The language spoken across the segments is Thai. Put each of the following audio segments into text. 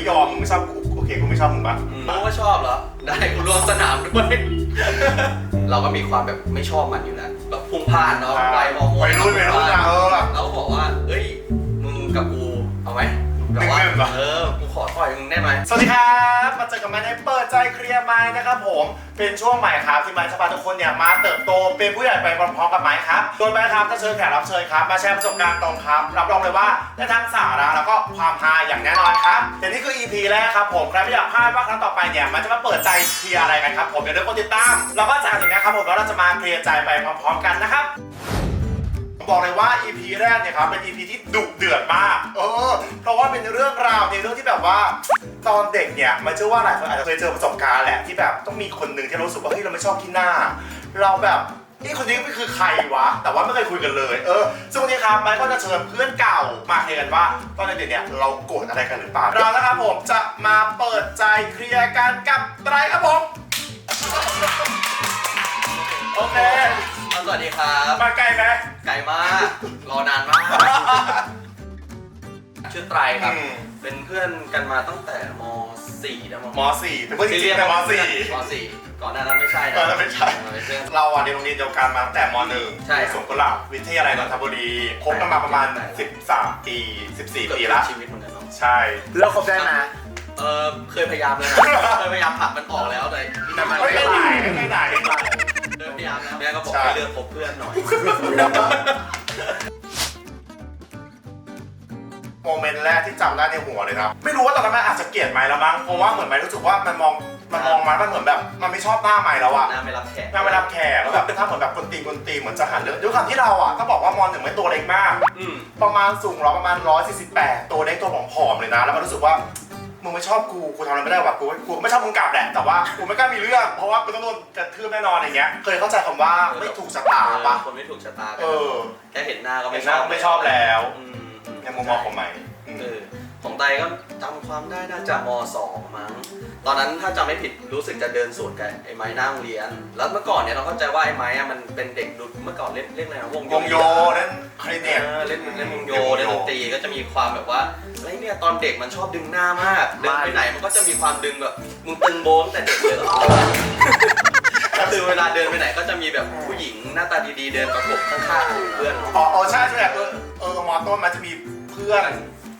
ไม่ยอมมึงไม่ชอบกูโอเคกูไม่ชอบมึงปะรู้ว่าชอบเหรอ ได้กูร่วมสนามด้วย เราก็มีความแบบไม่ชอบมันอยู่แล้วแบบพุ่งพลาดเนาะไปมองมไปรุ่นไปรุ่นนะเออแบบเราก็บอกว่า เอ้ย มึงกับกูเอาไหม แบบว่าเออกูขอต่อยมึงได้ไหมสวัสดีครับมาเจอกับม้ในเปิดใจเคลียร์ไม้นะครับผมเป็นช่วงใหม่ครับที่ไม้จะพาทุกคนเนี่ยมาเติบโตเป็นผู้ใหญ่ไปพร้อมๆกับไม้ครับโดยไม้ครับจะเชิญแขกรับเชิญครับมาแชร์ประสบการณ์ตรงครับรับรองเลยว่าได้ทั้งสาระแล้วก็ความฮาอย่างแน่นอนครับแต่นี่คือ EP แรกครับผมใครไม่อยากพลาดว่าครั้งต่อไปเนี่ยมันจะมาเปิดใจเคลียร์อะไรกันครับผมอย่าลืมกดติดตามแล้วก็จากนี้นะครับผมแล้วเราจะมาเคลียร์ใจไปพร้อมๆกันนะครับ บอกเลยว่า EP แรกเนี่ยครับเป็น EP ที่ดุเดือดมากเออเพราะว่าเป็นเรื่องราวในเรื่องที่แบบว่า ตอนเด็กเนี่ยมันเชื่อว่าหลายคนอาจจะเคยเจอประสบการณ์แหละที่แบบต้องมีคนหนึ่งที่เรารู้สึกว่าเฮ้ยเราไม่ชอบที่หน้า เราแบบนี่คนนี้ไม่คือใครวะ แต่ว่าไม่เคยคุยกันเลย เออซึ่งวันนี้ครับไมค์ก็จะเชิญเพื่อนเก่ามาเคลียร์กันว่า ตอนเด็กๆเนี่ยเราโกรธอะไรกันหรือเปล่าเรานะครับผมจะมาเปิดใจเคลียร์กันกับไตรครับผม โอเค วัสดีครับ มาไกลไหม ไกลมาก รอนานมาก ชื่อไตรครับ อืม เป็นเพื่อนกันมาตั้งแต่ม .4 นะมมสี่เป็นเพื่อนจริงๆแต่มสี่ ม .4 ก่อนหน้านั้นไม่ใช่นะก่อนหน้านั้นไม่ใช่ เป็นเพื่อน เราอะเรียนโรงเรียนเดียวกันมาตั้งแต่มหนึ่งใช่ครับสวนกุหลาบวิทยาลัยนนทบุรีคบกันมาประมาณ13 ปี 14 ปีละชีวิตเหมือนกันเนาะ ใช่ เลิกคบได้ไหมเออเคยพยายามแล้วนะ เคยพยายามผลักมันออกแล้วแต่แต่มันไม่ไหลไม่ไหลเคยพ ยายามแล้วแม่ก็บอกใช่ให้เลือกคบเพื่อนหน่อย โมเมนต์แรกที่จำได้ในหัวเลยนะไม่รู้ว่าตอนนั้นมันอาจจะเกลียดไหมแล้วมั้งเพราะว่าเหมือนไหมรู้สึกว่ามันมองมันมองมันมันเหมือนแบบ มันไม่ชอบหน้าไหมแล้วอะ หน้าไม่รับแขกหน้าไม่รับแขกแล้วแบบถ้าเหมือนแบบคนตีนคนตีนเหมือนจะหันเรื่องด้วยความที่เราอะต้องบอกว่ามหนึ่งไม่ตัวเล็กมาก อืม ประมาณสูงเราประมาณ 148 ตัวเล็กตัวผอมๆเลยนะ แล้วก็รู้สึกว่า มึงไม่ชอบกู กูทำอะไรไม่ได้ว่ะกูกูไม่ชอบมึงกลับแหละ แต่ว่ากูไม่กล้ามีเรื่อง เพราะว่ากูต้องโดนกระทืบแน่นอนอย่างเงี้ย เคยเข้าใจคำว่าไม่ถูกชะตาปะ คนไม่ถูกชะตากัเออ แค่เห็นหน้าก็ไม่ไม่ชชออบบไม่ชอบแล้วอืมในมุมมองของใหม่อืมเออของไตก็จำความได้น่าจะมสองมั้ง ตอนนั้นถ้าจำไม่ผิดรู้สึกจะเดินสวนกับไอ้ไม้หน้าโรงเรียน แล้วเมื่อก่อนเนี่ยเราเข้าใจว่าไอ้ไม้อะมันเป็นเด็กดุเมื่อก่อนเล่นเล่นอะไรนะวงวงโย นั่นคลิเอเน็ตอเล่นเล่นวงโยเล่นดนตรีก็จะมีความแบบว่าไอ้ เนี่ยตอนเด็กมันชอบดึงหน้ามากเดินไปไหนมันก็จะมีความดึงแบบมึงตึงโบงแต่เด็กเลยเหรอก็คือเวลาเดินไปไหนก็จะมีแบบผู้หญิงหน้าตาดีๆ เดินประกบข้างๆเพื่อนอ๋ออ๋อใช่ใช่เออเออมอต้นมันจะมีเพื่อน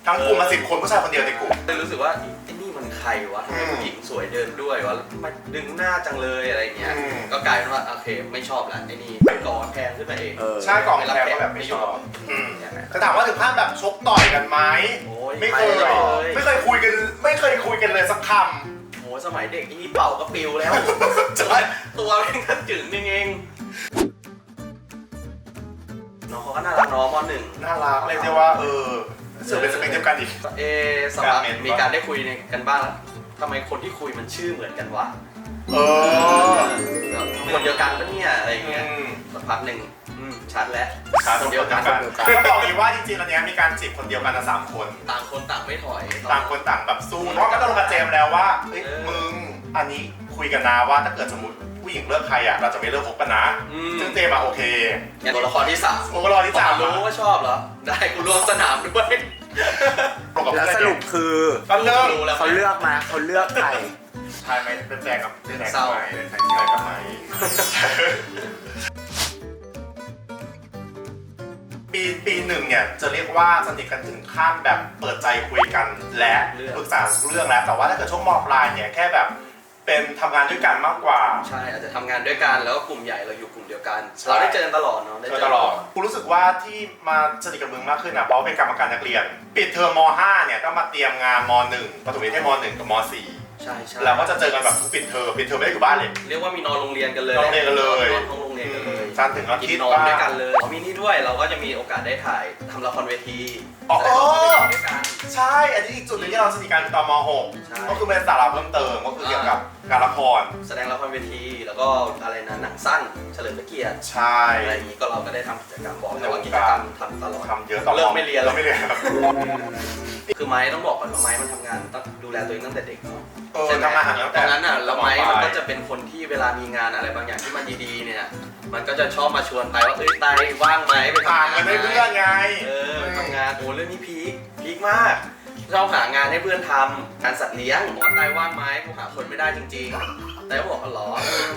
ทั้งกลุ่มมาสิบคนผู้ชายคนเดียวในกลุ่มเลยรู้สึกว่าไอ้นี่มันใครวะทำไมผู้หญิงสวยเดินด้วยวะมาดึงหน้าจังเลยอะไรเงี้ยอืมก็กลายเป็นว่าโอเคไม่ชอบละไอ้นี่ไปก่อนแพงขึ้นมาเองเออใช่กล่องแพงก็แบบไม่ชอบอืมแต่ถามว่าถึงขั้นแบบชกต่อยกันไหมโอ้ ยไม่เคยเลยไม่เคยคุยกันไม่เคยคุยกันเลยสักคโหสมัยเด็กนี่เป่าก็ปิวแล้วำใช่ตัวแม่งก็จึงนี่เองน้องเขาก็น่ารักเน้องมหนึ่งน่ารักเลยที่ว่าเออเสือเป็นสเปคเดียวกันอีก เอะสำหรับการเมนมีการได้คุยในกันบ้างแล้วทำไมคนที่คุยมันชื่อเหมือนกันวะ เออแบบคนเดียวกันปะเนี่ยอะไรอย่างเงี้ยสักพักหนึ่งอืมชัดแล้วขาคนเดียวกันนต้อบอกอีกว่าจริงๆอันเนี้ยมีการจีบคนเดียวกันนะสามคน ต่างคนต่างไม่ถอยต่างคนต่างแบบสู้เพราะก็ต้องลงกับเจมแล้วว่าเฮ้ยมึงอันนี้คุยกันนะว่าถ้าเกิดสมมติผู้หญิงเลิกใครอะเราจะไม่เลิกคบกันนะซึ่งเจมอะโอเคงั้นตัวละครที่สามโอ้ก็รที่สามรู้ว่าชอบเหรอ ได้กูร่วมสนามด้วยแล้วสรุปคือก็เลิกเขาเลือกมาเขาเลือกใคร ใช่ไหมเป็นแฟนกับเป็นแฟนเศร้ากับไม้เป็นแฟนกับไม้ปีปีหนึ่งเนี่ยจะเรียกว่าสนิทกันถึงขั้นแบบเปิดใจคุยกันและปรึกษาทุกเรื่องแล้วแต่ว่าถ้าเกิดช่วงมปลายเนี่ยแค่แบบเป็นทำงานด้วยกันมากกว่า ใช่อาจจะทำงานด้วยกันแล้วก็กลุ่มใหญ่เราอยู่กลุ่มเดียวกันใช่เราได้เจอกันตลอดเนาะได้โดยตลอดกูรู้สึกว่าที่มาสนิทกับมึงมากขึ้นอะเพราะเป็นกรรมการนักเรียน ปิดเทอมม .5 เนี่ยก็มาเตรียมงานม .1 ปฐมนิเทศม .1 กับมใช่ใช่ .4 แล้วก็จะเจอกันแบบทุกปิดเทอมปิดเทอมไม่ได้อยู่บ้านเลย เรียกว่ามีนอนโรงเรียนกันเลยนอนโรงเรียนกันเลยนอนห้องโรงเรียนกันเลยจันทร์ถึงอากิทิตนย์นอนว่าด้วยกันเลยอ๋อมีนี่ด้วยเราก็จะมีโอกาสได้ถ่ายทำละครเวทีอ๋อแสดงละครเวทีด้วยกัน ใช่ อันนี้อีกจุดหนึงที่เราสนิทกันตอนม ใช่ .6 ก็คือเป็นสาระเพิ่มเติมก็คือเกี่ยวกับการละคร แสดงละครเวที แล้วก็อะไรนะหนังสั้น เฉลิมพระเกียรติใช่ อะไรอย่างนี้ก็เราก็ได้ทำกิจกรรมบอกเลยว่ากิจกรรมทำตลอดทำเยอะตอนเลิกไม่เรียนเลิกไม่เรียน ครับคือไม้ต้องบอกก่อนว่าไม้มันทำงานตั้งดูแลตัวเองตั้งแต่เด็กเนาะ เออใช่ไหมทำงานหาเงินตอนนั้นอะตั้งแต่แล้วไม้มมันปลายก็จะเป็นคนที่เวลามีงานอะไรบางอย่างที่มันดีๆเนี่ย มันก็จะชอบมาชวนไปว่าเอ้ยไตว่างไหมไปผ่านทำงากันนด้วยเพื่อนไง เออไปทำงานโอ้เรื่องนี้พีคพีคมากชอบหางานให้เพื่อนทำการสัตว์เลี้ยงบอกว่าตายว่างไหมกูหาคนไม่ได้จริงๆแต่ก็บอกว่าหรอ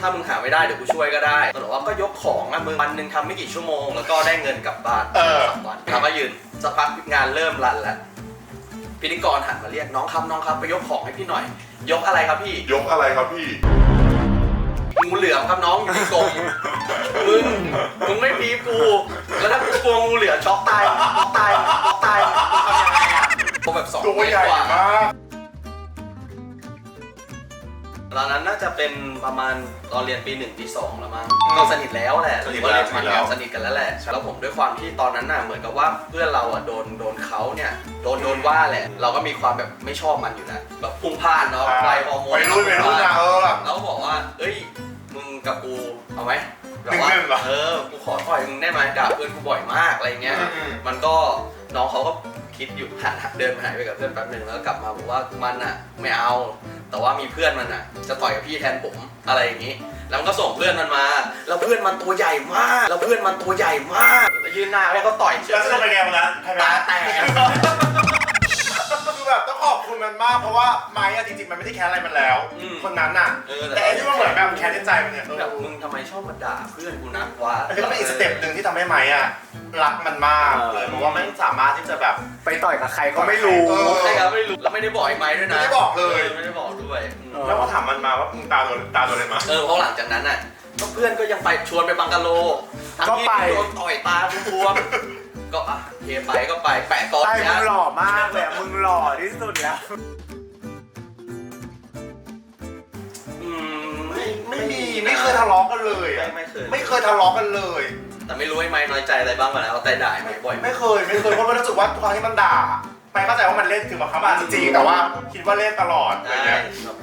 ถ้ามึงหาไม่ได้เดี๋ยวกูช่วยก็ได้แต่บอกว่าก็ยกของอะมึงวันหนึ่งทำไม่กี่ชั่วโมง แล้วก็ได้เงินกลับบ้านเออ สามวันทำมายืนสักพักงานเริ่มรันแล้ว พิธีกรหันมาเรียกน้องครับน้องครับไปยกของให้พี่หน่อย ยกอะไรครับพี่ ยกอะไรครับพี่ งูเหลือมครับน้องอยู่ที่กรงมึงมึงไม่พีบกู แล้วถ้ากูกลัวงูเหลือมช็อกตายช็อกตายช็อกตายมึงทำยังไงอะตัวแบบสองตัวเมตใหรญ่กว่ามาก ตอนนั้นน่าจะเป็นประมาณตอนเรียนปีหนึ่งปีสองแล้วมั้งอืมก็สนิทแล้วแหละสนิทก็แล้เรีวยนมาสนิทแล้ว สนิทกันแล้วแหละแล้วผมด้วยความที่ตอนนั้นน่ะเหมือนกับว่าเพื่อนเราอะโดนโดนเขาเนี่ยโดนโดนว่าแหละ เราก็มีความแบบไม่ชอบมันอยู่แล้วแบบพุ่งพล่านเนาะไฟฮอร์โมนวัยรุ่นวัยรุ่นนะเออแล้วก็บอกว่า เอ้ย มึงกับกู เอาไหมแบบว่า หนึ่งๆเหรอเออ กูขอต่อยมึงได้ไหมด่าเพื่อนกูบ่อยมากอะไรเงี้ย อืมมันก็น้องเขาก็คิดอยู่หันเดินมาหายไปกับเพื่อนแป๊บหนึ่งแล้วก็กลับมาบอกว่ามันอะ ไม่เอา แต่ว่ามีเพื่อนมันอะ จะต่อยกับพี่แทนผมอะไรอย่างงี้ แล้วมันก็ส่งเพื่อนมันมา แล้วเพื่อนมันตัวใหญ่มาก แล้วเพื่อนมันตัวใหญ่มากแล้วยืนหน้าแล้วก็ต่อยเฉแล้วยสนุกเป็นไงวันนั้นใครแพ้ ตาแตก คือแบบต้องขอบคุณมันมากเพราะว่าไม้อะจริงๆมันไม่ได้แค้นอะไรมันแล้ว อืม คนนั้นน่ะ เออแต่ไอ้ที่มันเหมือนแบบแค้นในใจมันเนี่ยเออแบบมึงทำไมชอบมาด่าเพื่อนกูนักวะ อันนี้ก็เป็นอีกสเต็ปหนึ่งที่ทำให้ไม้อะรักมันมากเลยเพราะว่ามันสามารถที่จะแบบ ไปต่อยกับใครก็ไม่รู้ เออ ใช่ครับไม่รู้แล้วไม่ได้บอกไอ้ไม้ด้วยนะไม่ได้บอกเลย ไม่ได้บอกด้วยอืมเออ แล้วก็ถามมันมาว่ามึงตาโดนตาโดนอะไรมา เออเพราะหลังจากนั้นน่ะก็เพื่อนก็ยังไปชวนไปบังกะโลทั้งก็ที่ไป โดนต่อยตาบวม ก็อะเคไปก็ไปแปะกอนไอ้เนี่มึยงหล่อมากเลยอะมึงหล่อที่สุดแล้ว อืมไม่ไม่มีไม่เคยทะเลาะกันเลยอะไม่เคย ไม่เคยทะเลาะกันเลย แต่ไม่รู้ไอ้ไม้น้อยใจอะไรบ้างมาแล้วแต่ด่าไอ้ไม้บ่อยไม่เคยไม่เคยเพราะมันรู้สึกว่าทุกครั้งที่มันด่าไม่เข้าใจว่ามันเล่นคือแบบเขาบ้าจริงๆแต่ว่าคิดว่าเล่นตลอดอะไรใช่เงี้ย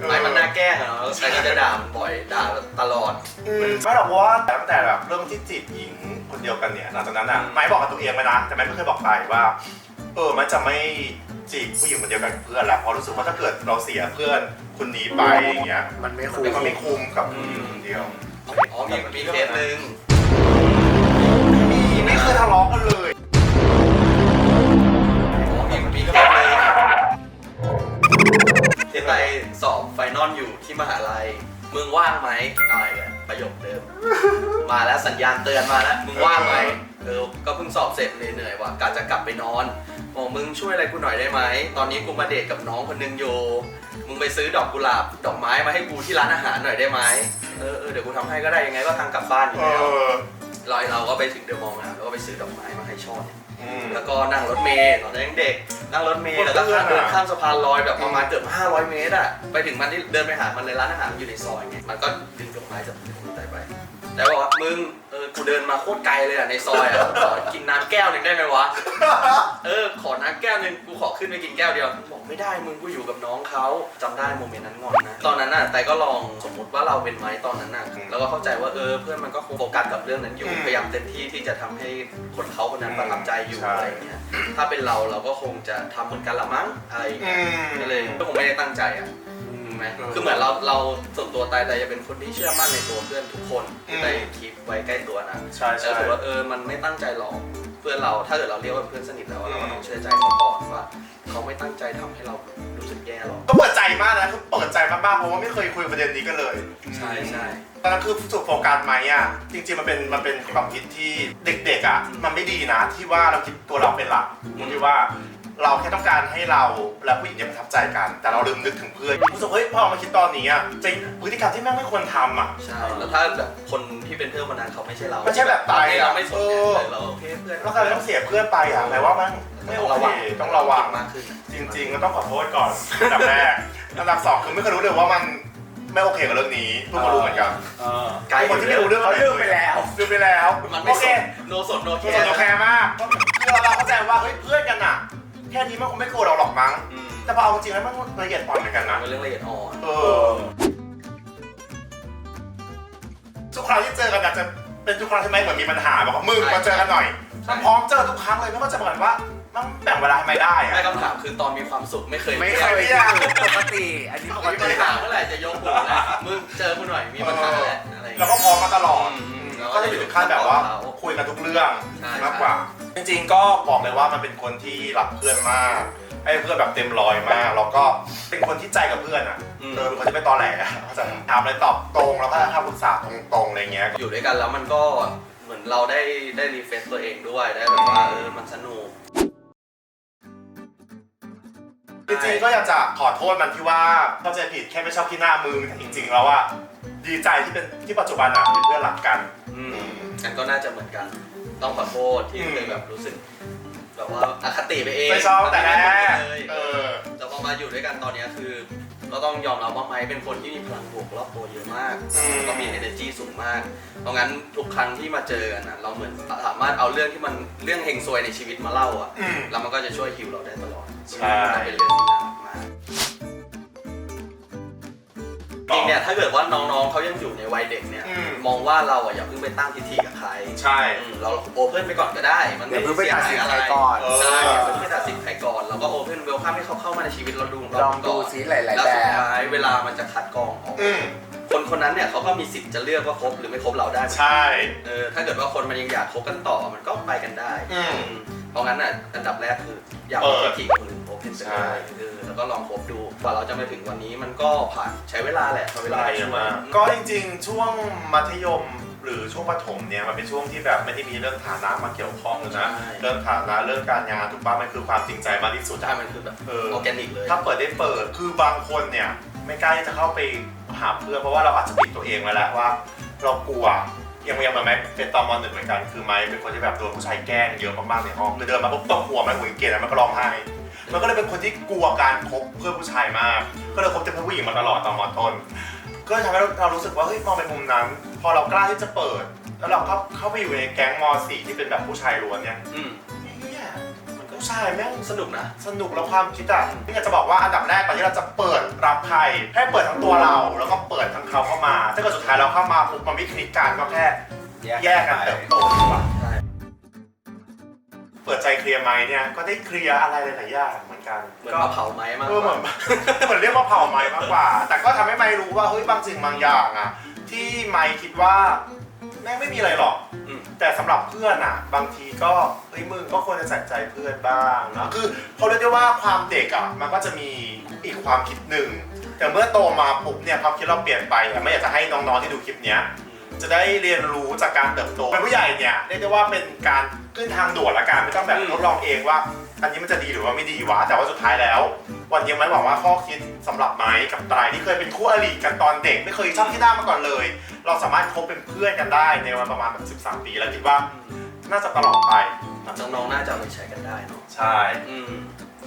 ไม้มันน่าแกล้งอะเนาะใครก็จะด่ามันบ่อยด่าตลอด อืมไม่หรอกเพราะว่าตั้งแต่แบบเริ่มที่จีบหญิงคน เดียวกันเนี่ยหลังจากนั้นอะอืมไม้บอกกับตัวเองไปนะ แต่ไม้ไม่เคยบอกใครว่า เออมันจะไม่จีบผู้หญิงคนเดียวกันกับเพื่อนละเพราะรู้สึกว่าถ้าเกิดเราเสียเพื่อนคนนี้ไปอย่างเงี้ยมันไม่มันคุ้มก็ไม่คุ้มกับผู้หญิงคนเดียวอ๋อมีมีเคสหนึ่งมีไม่เคยทะเลาะกันเลยอ๋อมีมีเคสหนึ่งที่ไปสอบไฟนอลอยู่ที่มหาลัยมึงว่างไหมอะไรกัน ประโยคเดิม มาแล้วสัญญาณเตือนมาแล้วมึงว่างไหมเออก็เพิ่งสอบเสร็จเลยเหนื่อยว่ะกะจะกลับไปนอนบอกมึงช่วยอะไรกูหน่อยได้ไหมตอนนี้กูมาเดทกับน้องคนนึงอยู่มึงไปซื้อดอกกุหลาบดอกไม้มาให้กูที่ร้านอาหารหน่อยได้ไหมเออเออเดี๋ยวกูทำให้ก็ได้ยังไงก็ทางกลับบ้านอยู่เอแล้วอเราเราก็ไปถึงเดอะมอลล์นะแล้วก็ไปซื้อดอกไม้มาให้ช่อเนี่ย อืม แล้วก็นั่งรถเมล์ตอนนั้นยังเด็ก นั่งรถเมล์แล้วก็ข้ามเดินข้ามสะพานลอยแบบประมาณเกือบ500 เมตรอะไปถึงมันที่เดินไปหามันในร้านอาหารอยู่ในซอยไงมันก็ดึงดอกไม้จากมือไปไป แล้วบอกว่ามึงเออกูเดินมาโคตรไกลเลยอะในซอยอะขอกินน้ำแก้วหนึ่งได้ไหมวะเออขอน้ำแก้วหนึ่งกูขอขึ้นไปกินแก้วเดียวบอกไม่ได้มึงกูอยู่กับน้องเขาจำได้โมเมนต์นั้นงอนนะตอนนั้นน่ะแต่ก็ลองสมมุติว่าเราเป็นไม้ตอนนั้นน่ะแล้วก็เข้าใจว่าเออเพื่อนมันก็คงโฟกัสกับเรื่องนั้นอยู่พยายามเต็มที่ที่จะทำให้คนเขาคนนั้นประทับใจอยู่อะไรอย่างเงี้ยถ้าเป็นเราเราก็คงจะทำเหมือนกันละมั้งอะไรอย่างอืเงี้ยมก็เลยก็คงไม่ได้ตั้งใจอะถูก ไหมเออคือเหมือนเราเราส่วนตัวตายแต่จะเป็นคนที่เชื่อมั่นในตัวเพื่อนทุกคนอืมในคลิปไว้ใกล้ตัวนะใช่แต่ใช่ถือว่าเออมันไม่ตั้งใจหรอกเพื่อนเราถ้าเกิดเราเรียกว่าเพื่อนสนิทแล้วอะเราก็ต้องเชื่อใจเขาก่อนว่าเขาไม่ตั้งใจทำให้เรารู้สึกแย่หรอกก็เปิดใจมากนะคือเปิดใจมากๆเพราะว่าไม่เคยคุยประเด็นนี้กันเลยใช่ใช่ตอนนั้นคือสุดโฟกัสไหมอะจริง ๆมันเป็นมันเป็นความคิดที่เด็กๆอะมันไม่ดีนะที่ว่าเราคิดตัวเราเป็นหลักผมคิดว่า เราแค่ต้องการให้เราและผู้หญิงเนี่ยประทับใจกัน แต่เราลืมนึกถึงเพื่อนรู้สึกเฮ้ยพอมาคิดตอนนี้อะเป็นพฤติกรรมที่แม่งไม่ควรทำอะ ใช่แล้วถ้าแบบคนที่เป็นเพื่อนคนนั้นเขาไม่ใช่เราไม่ใช่แบบตายเราไม่สนเอใจอเราโอเคเพื่อนแล้วการต้องเสียเพื่อนไปอะแปลว่ามันไม่โอเคต้องระวัง มากขึ้น จริงๆก็ต้องขอโทษก่อนอันดับแรกอันดับสองคือไม่เคยรู้เลยว่ามันไม่โอเคกับเรื่องนี้เพิ่งมารู้เหมือนกันเออไกลคนที่ไม่รู้เรื่องเขาลืมไปแล้วลืมไปแล้วมันโอไม่เคสนโนสนโนแคตัวส่วนตัวแคร์มากก็คือเราเข้าใจว่าเฮ้ยเพื่อนกันอะ แค่นี้มันคงไม่โกรธเราหรอกมั้ง อืมแต่พอเอาจริงๆแล้วมันละเอียดอ่อนเหมือนกันนะ เป็นเรื่องละเอียดอ่อน เออทุกครั้งที่เจอกันอาจจะเป็นทุกครั้งที่ไม่เหมือนมีปัญหาแบบว่ามึงมาเจอกันหน่อยมันพร้อมเจอทุกครั้งเลยไม่ว่าจะเหมือนว่ามันแบ่งเวลาทำไมได้อะ ไม่คำถามคือตอนมีความสุขไม่เคยไม่เคยไม่เคยปกติ อันนี้ปกมีติปัญหาเมื่อไหร่จะยกหูแล้วมึงเจอกูหน่อยมีปัญหาแล้วอะไรอย่างแล้วเงี้ย ก็พร้อมมาตลอดอืมอืมก็จะอยู่ถึงขั้นแบบว่าเขาคุยกันทุกเรื่องใช่ มากกว่า จริงๆก็บอกเลยว่ามันเป็นคนที่รักเพื่อนมากให้เพื่อนแบบเต็มร้อยมากแล้วก็เป็นคนที่ใจกับเพื่อนอะอืม เออเป็นคนที่ไม่ตอแหลอะเข้าใจไหมถามอะไรตอบตรงแล้วก็ให้คำปรึกษาตรงๆอะไรเงี้ย อยู่ด้วยกันแล้วมันก็เหมือนเราได้ได้รีเฟซตัวเองด้วยได้แบบว่าเออมันสนุก จริงๆก็อยากจะขอโทษมันที่ว่าเข้าใจผิดแค่ไม่ชอบที่หน้ามึงแต่จริง ๆ แล้วว่าดีใจที่เป็นที่ปัจจุบันอะเป็นเพื่อนหลักกัน อืมกันก็น่าจะเหมือนกัน ต้องขอโทษที่อืมเคยแบบรู้สึกแบบว่าอคติไปเองไม่ชอบแต่แรกเลยเออแต่พอมาอยู่ด้วยกันตอนเนี้ยคือ ก็ต้องยอมรับว่าไม้เป็นคนที่มีพลังบวกรอบตัวเยอะมากอืมแล้วก็มี energy สูงมาก เพราะงั้นทุกครั้งที่มาเจอกันนะเราเหมือนสามารถเอาเรื่องที่มันเรื่องเฮงซวยในชีวิตมาเล่าอะอืมแล้วมันก็จะช่วยฮิวเราได้ตลอดใช่มันเป็นเรื่องที่น่ารักมาก จริงเนี่ยถ้าเกิดว่าน้องๆเขายังอยู่ในวัยเด็กเนี่ยอืม มองว่าเราอะอย่าเพิ่งไปตั้งทิฐิกับใครใช่ อืมเราโอเพ่นไปก่อนก็ได้ มันอย่าไม่เพิ่งไปเสียตัดหายสินอะไรใครก่อนเออใช่อย่าเพิ่งไปตัดสินใครก่อนเราก็โอเพ่นเวลคัมให้เขาเข้ามาในชีวิตเราดูลองดูซิหลาย ๆ แล้วแบสุดบ ท้ายเวลามันจะคัดกรองออก อืมคนคนนั้นเนี่ยเขาก็มีสิทธิ์จะเลือกว่าคบหรือไม่คบเราได้ใช่ เออถ้าเกิดว่าคนมันยังอยากคบกันต่อมันก็ไปกันได้อืมอืมเพราะงั้นอะอันดับแรกคือ อย่าเอไปอทิฐิกับคนอื่นโอเพ่นไปใช่เลยเออ แล้วก็ลองคบดูกว่าเราจะมาถึงวันนี้มันก็ผ่านใช้เวลาแหละใช้เวลาใช่ช่วยมากก็จริงๆ ช่วงมัธยมหรือช่วงประถมเนี่ยมันเป็นช่วงที่แบบไม่ได้มีเรื่องฐานะมาเกี่ยวข้องเลยนะใช่เรื่องฐานะเรื่องการงานถูกป่ะมันคือความจริงใจมากที่สุดใช่อะมันคือแบบเออออร์แกนิกเลยถ้าเปิดได้เปิดคือบางคนเนี่ยไม่กล้าที่จะเข้าไปหาเพื่อนเพราะว่าเราอาจจะปิดตัวเองไว้แล้วว่า เรากลัวยังยังเหมือนไหมเป็นตอนมหนึ่งเหมือนกันคือไม้เป็นคนที่แบบโดนผู้ชายแกล้งเยอะมากๆในห้องคือเดินมาปุ๊บตบหัวมันหัวเกลียดแล้วมันก็ร้องไห้ มันก็เลยเป็นคนที่กลัวการคบเพื่อนผู้ชายมาก ก็เลยคบแต่เพื่อนผู้หญิงมาตลอดตอนมต้น ก็เลยทำให้เรารู้สึกว่าเฮ้ยมองเป็นมุมนั้น พอเรากล้าที่จะเปิด แล้วเราเข้าเข้าไปอยู่ในแก๊งม .4 ที่เป็นแบบผู้ชายล้วนเนี่ยอืมเฮียมันก็ผู้ชายแม่งสนุกนะ สนุกแล้วความคิดอะนี่อยากจะบอกว่าอันดับแรกก่อนที่เราจะเปิดรับใครให้เปิดทั้งตัวเราแล้วก็เปิดทั้งเขาเข้ามาถ้าเกิดสุดท้ายเราเข้ามาปุ๊บมันไม่คลิกกันก็แค่แยกกันเติบโตดีกว่าใช่เปิดใจเคลียร์ไหมเนี่ยก็ได้เคลียร์อะไรหลายๆอย่างเหมือนกันเหมือนก็ มาเผาไม้มากเออเหมือน เหมือนเรียกว่าเผาไม้มากกว่า แต่ก็ทำให้ไม้รู้ว่าเฮ้ยบางสิ่งบางอย่างอะที่ไม้คิดว่าแม่งไม่มีอะไรหรอก อืม แต่สำหรับเพื่อนอะบางทีก็เฮ้ยมึงก็ควรจะใส่ใจเพื่อนบ้างนะคือเขาเรียกได้ว่าความเด็กอะมันก็จะมีอีกความคิดหนึ่งแต่เมื่อโตมาปุ๊บเนี่ยความคิดเราเปลี่ยนไปอะไม่อยากจะให้น้องๆที่ดูคลิปเนี้ย จะได้เรียนรู้จากการเติบโตเป็นผู้ใหญ่เนี่ยเรียกได้ว่าเป็นการขึ้นทางด่วนละกันไม่ต้องแบบอืมทดลองเองว่า อันนี้มันจะดีหรือว่าไม่ดีวะแต่ว่าสุดท้ายแล้ว วันนี้ไม้หวังว่าข้อคิดสำหรับไม้กับตรายที่เคยเป็นคู่อริกันตอนเด็ก ไม่เคยชอบที่หน้ามาก่อนเลย เราสามารถคบเป็นเพื่อนกันได้ในวันประมาณแบบ13 ปีแล้วคิดว่าน่าจะตลอดไปน้องๆน่าจะเอาไปใช้กันได้เนาะใช่อืม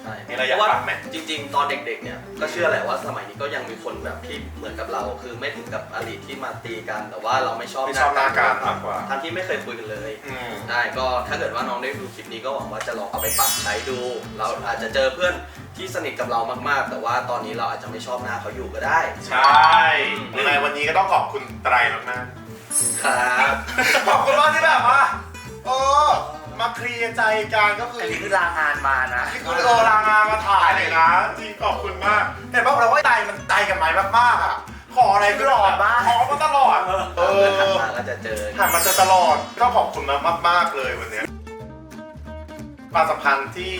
ใช่มีอะไรอยากเพราะว่าฝากไหมจริง ๆ ตอนเด็กๆ เนี่ย ก็เชื่อแหละว่าสมัยนี้ก็ยังมีคนแบบที่เหมือนกับเรา คือไม่ถึงกับอดีตที่มาตีกัน แต่ว่าเราไม่ชอบไม่ชอบหน้ากันมากกว่า ทั้งที่ไม่เคยคุยกันเลย อืม ได้ก็ถ้าเกิดว่าน้องได้ดูคลิปนี้ก็หวังว่าจะลองเอาไปปรับใช้ดู เราอาจจะเจอเพื่อนที่สนิทกับเรามากๆ แต่ว่าตอนนี้เราอาจจะไม่ชอบหน้าเขาอยู่ก็ได้ใช่ยังไงวันนี้ก็ต้องขอบคุณไตรมากๆครับขอบคุณมากที่แบบว่าเออ มาเคลียร์ใจกันก็คืออันนี้คือลางานมานะที่คุณโอลางานมาถ่ายเลยนะ จริงขอบคุณมากเห็นป่ะเราว่าใจมันใจกับไม้มากๆอะ ขออะไรก็หลอดมากขอมาตลอด เอเพื่อนถัดอมาก็จะเจอผ่านมาจะตลอดก็ขอบคุณมากมากๆเลยวันเนี้ยความสัมพันธ์ที่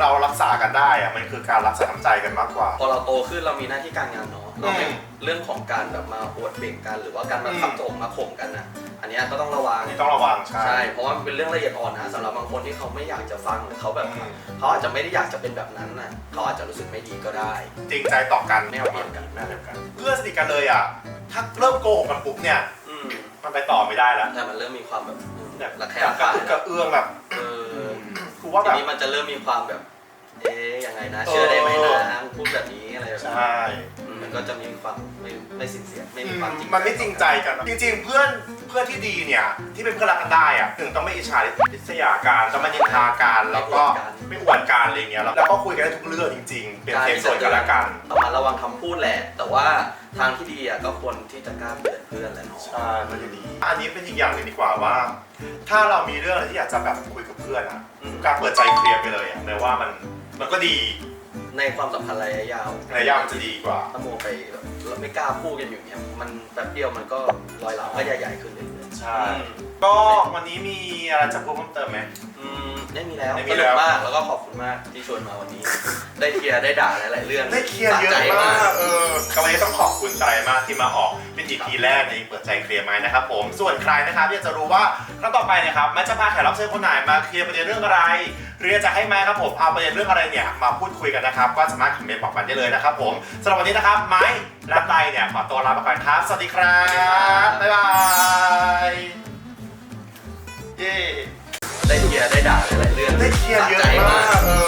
เรารักษากันได้อะมันคือการรักษาน้ำใจกันมากกว่า พอเราโตขึ้นเรามีหน้าที่การงานเนาะเราไม่อืมเรื่องของการแบบมาอวดเบ่งกัน หรือว่าการมาอืม ทำโงมาข่มกันนะ อันเนี้ยก็ต้องระวังอันนี้ต้องระวังใช่ใช่ เพราะว่ามันเป็นเรื่องละเอียดอ่อนนะสำหรับบางคนที่เขาไม่อยากจะฟังหรือเขาแบบอืมเขาอาจจะไม่ได้อยากจะเป็นแบบนั้นนะเขาอาจจะรู้สึกไม่ดีก็ได้ จริงใจต่อกันไม่เอาเปรียบกัน ไม่เอาเปรียบกัน เพื่อนสนิทกันเลยอะ ถ้าเริ่มโกหกกันปุ๊บเนี่ย อืมมันไปต่อไม่ได้แล้วแต่มันเริ่มมีความแบบแบบระแคะกระระคายอึกกระเอื้องแบบเออคือว่าทีแบบ นี้มันจะเริ่มมีความแบบ เอ๊ยยังไงนะเออเชื่อได้ไหมนะพูดแบบนี้อะไรแบบใช่นี้อืมมัน ก็จะมีความไม่ไม่สินเสียไม่มีความจริงมันไม่จริงใจกัน จริง ๆ เพื่อนเพื่อนที่ดีเนี่ย ที่เป็นเพื่อนรักกันได้อะถึงต้องไม่อิจฉาริษยาการต้องไม่นินทาการแล้วก็ไม่อวดการอะไรเงี้ยแล้วก็คุยกันได้ทุกเรื่องจริง ๆ เป็นเซฟโซนกันละกันระมัดระวังคำพูดแหละ แต่ว่าทางที่ดีอะก็ควรที่จะกล้าเตือนเพื่อนแหละเนาะใช่มันจะดีอันนี้เป็นอีกอย่างหนึ่งดีกว่าว่า ถ้าเรามีเรื่องอะไรที่อยากจะแบบคุยกับเพื่อนอะอืมการเปิดใจเคลียร์ไปเลยอะแม้ว่ามันมันก็ดี ในความสัมพันธ์ระยะยาวระยะมันจะดีกว่า ถ้าโมไปแบบเราไม่กล้าพูดกันอยู่เนี่ยมันแป๊บเดียวมันก็รอยหลังก็ใหญ่ๆขึ้นเรื่อยใช่ ก็วันนี้มีอะไรจะพูดเพิ่มเติมไหมๆอืม ได้มีแล้วได้มีแล้วมากแล้วก็ขอบคุณมากที่ชวนมาวันนี้ ได้เคลียร์ได้ด่าหลายๆเรื่องได้เคลียร์เยอะมากเออกำลังต้องขอบคุณใจมากที่มาออกเป็น EP แรกในเปิดใจเคลียร์ไหมนะครับผม ส่วนใครนะครับอยากจะรู้ว่าครั้งต่อไปนะครับมันจะพาแขกรับเชิญคนไหนมาเคลียร์ประเด็นเรื่องอะไรหรือจะให้ไหมครับผมเอาประเด็นเรื่องอะไรเนี่ยมาพูดคุยกันนะครับก็สามารถคอมเมนต์บอกกันได้เลยนะครับผมสำหรับวันนี้นะครับไม้และไตเนี่ยขอตัวลาไปก่อนครับสวัสดีครับบ๊ายบายเย้ ได้เคลียร์ได้ด่าหลายเรื่องได้เคลียร์เยอะมาก